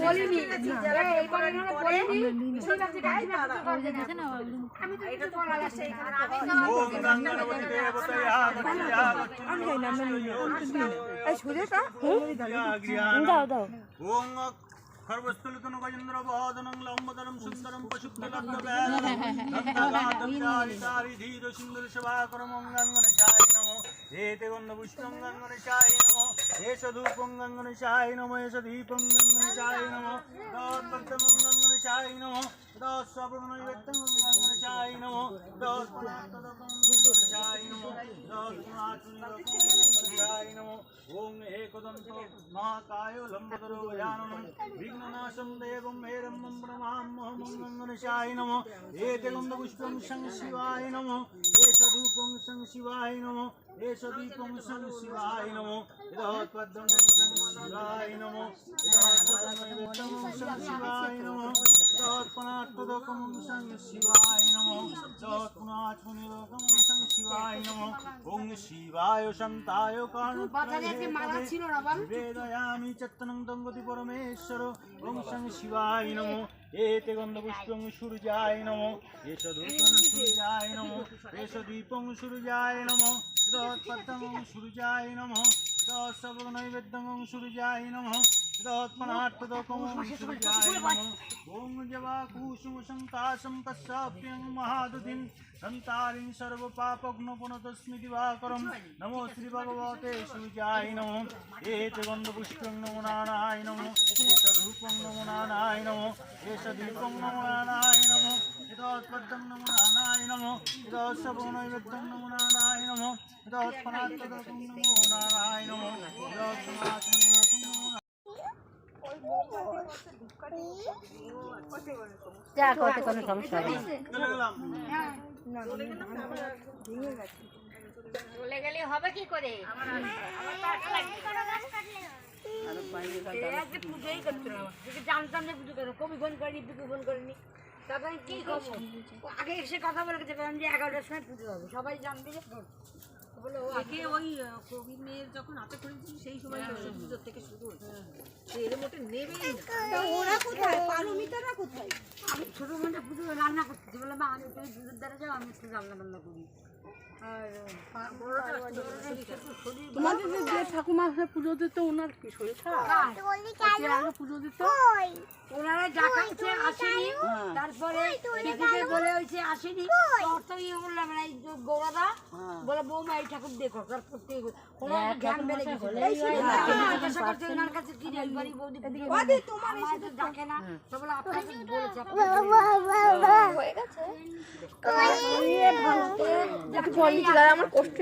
বলিনি ঠিক আছে গাইবে আমি তো এটা তো বলা লাগছে আমি তো ওম গঙ্গণপতি দেবতয়া দাও দাও ওম খর্বস্থলিতন গজেন্দ্র বদনং লম্বদরম সুন্দরম পশুপ্তলব্ধবেদারি ধীর সুন্দর সেবা করমং গঙ্গণেশায় নমো। এতে গন্ধ পুষ্পং গঙ্গণেশায় নমো। এষ ধূপং গঙ্গণেশায় নমো। এষ দীপং গঙ্গণেশায় নমো। দত্তমং গঙ্গণেশায় নমো। দস্বপ্রণৈবেত্যং গঙ্গণেশায় নমো। দস্পনাত্তদকং গঙ্গণেশায় নমো। দস্পনাচুনিরকং নমো। ওং একদন্ত মহাকায় লম্বদরো গজাননম বিঘ্ননাশম দেবম হেরম্বম প্রমামহম গঙ্গণেশায় নমো এতে গন্ধপুষ্পং শং শিবায় নমো এষ ধূপং শং শিবায় নমো এষ দীপং শং শিবায় নমো ইদহৎপদ্মং শং শিবায় নমো ইদহৎপদ্মনৈবেদ্যং শং শিবায় নমো ইদহৎপনাত্তদকং শং শিবায় নমো ইদহৎপনাচুনিরকং শং শিবায় নমো ওং শিবায় শান্তায় বাজারে আজকে মালা ছিল না বল বেদয়ামি চত্তনং দঙ্গতি পরমেশ্বর ওং শং শিবায় নমো এতে গন্ধপুষ্পং সূর্যায় নমো এষ ধূপং সূর্যায় নমো এষ দীপং সূর্যায় নমো দৎপদ্মং সূর্যায় নমো দশবনৈবেদ্যং সূর্যায় নমো দৎপনার্থদকং সূর্যায় নমো কস্যাপ্যং মহাদুতিন সন্তারিং সর্বপাপগ্নপুনতস্মি দিবাকরম নমো শ্রী ভগবতে সূর্যায় নমো এতে গন্ধপুষ্পং নমো নারায় নমো এষ ধূপং নমো নারায় নমো এষ দীপং নমো নারায় নমো ইদৎপদ্মং নমো নারায় নমো ইদৎসবনৈবেদ্যং নমো নারায় নমো ইদৎপনাত্তদকং নমো নারায় নমো ইদৎপনাত্মনিরকং নমো যা করতে কোনো সমস্যা নেই চলে গেলে হবে কি করে? জানতাম যে পুজো করব কবি ফোন করিনি বিকু ফোন করিনি তারপরে কি করব আগে এসে কথা বলে গেছে যে এগারোটার সময় পুজো হবে সবাই জানবে যে বলে ও ওই কবির মেয়ের যখন হাতে করেছিল সেই সময় পুজোর থেকে শুরু হয়েছে। সে এর নেবেই না। ওরা কোথায়? পারমিতারা কোথায়? আমি ছোটো বোনটা পুজো রান্না করতেছি বললাম আমি তুমি দুধের দ্বারা যাও আমি একটু রান্না বান্না করি। আর বড়টা বড়টা একটু শরীর তোমাদের যে যে ঠাকুমা পুজো দিত ওনার কি শরীর খারাপ? খারাপ। পুজো দিত? ওনারা ডাকাইছে আসেনি। বলে হয়েছে আসেনি অর্থ ইয়ে বললাম না এই গৌরাদা বলে বৌমা এই ঠাকুর দেখো তারপর থেকে ওনার জ্ঞান বেড়ে গেছে করছে ওনার কাছে কি একবারই বৌদি আমার তো ডাকে না তো বলে আপনাকে বলেছে আমার কষ্ট